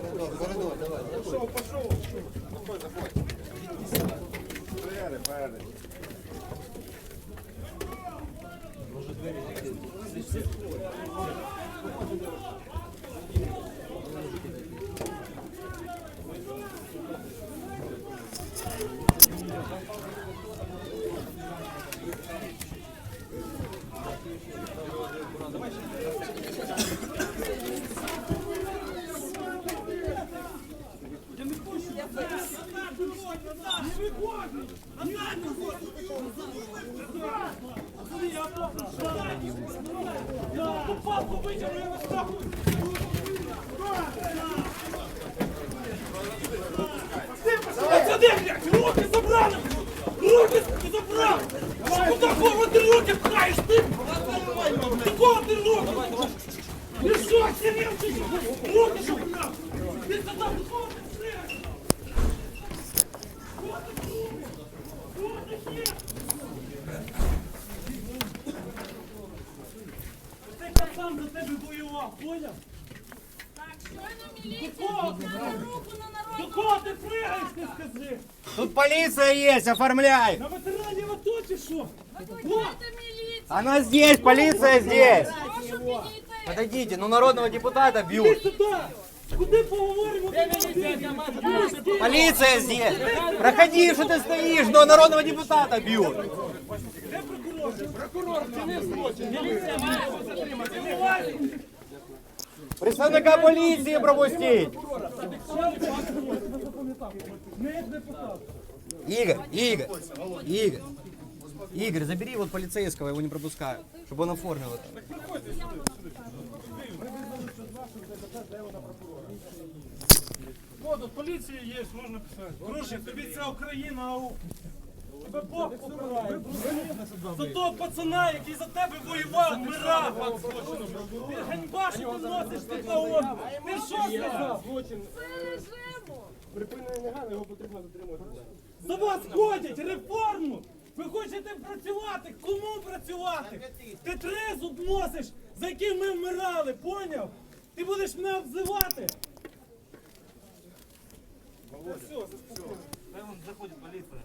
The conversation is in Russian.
Коридор, коридор, давай. Пошел, пошел. Заходь, заходь. Поехали, поехали. Может, двери закрыть? Давай сейчас. Сюди, блядь, руки! Руки забрали! Ты руки пхаешь, руки? Ты что, тебе воював, поняв? Так, щойно міліція Кого? підняла руку на До народ. кого ти пригаєш, ти скажи? Тут полиция есть, оформляй. На ветеранів АТО чи що? Викликайте міліцію. Она здесь, полиция здесь. Прошу підійти. Подойдите, ну народного депутата Іди бьют. сюди! Куди поговоримо? Полиция здесь. Проходи, что ты стоишь, но народного депутата бьют. Де прокурор? Прокурор, вчинив злочин. Міліція має його затримати. Не лазь! Представника полиции пропустить. Не як депутат. Игорь, Игорь, Игорь. Игорь, забери вот полицейского, его не пропускаю, чтобы он оформил это. О, тут поліція є, можна писати. Друже, тобі ця Україна, ау. Тебе Бог покарає. За того пацана, який за тебе воював, вмирав. Ти ганьба, що ти носиш ти паон. Ти що сказав? Бережемо. За вас ходять реформу! Ви хочете працювати? Кому працювати? Ти трезуб носиш, за яким ми вмирали, поняв? Ти будеш мене обзивати? Та все, вон заходить поліція.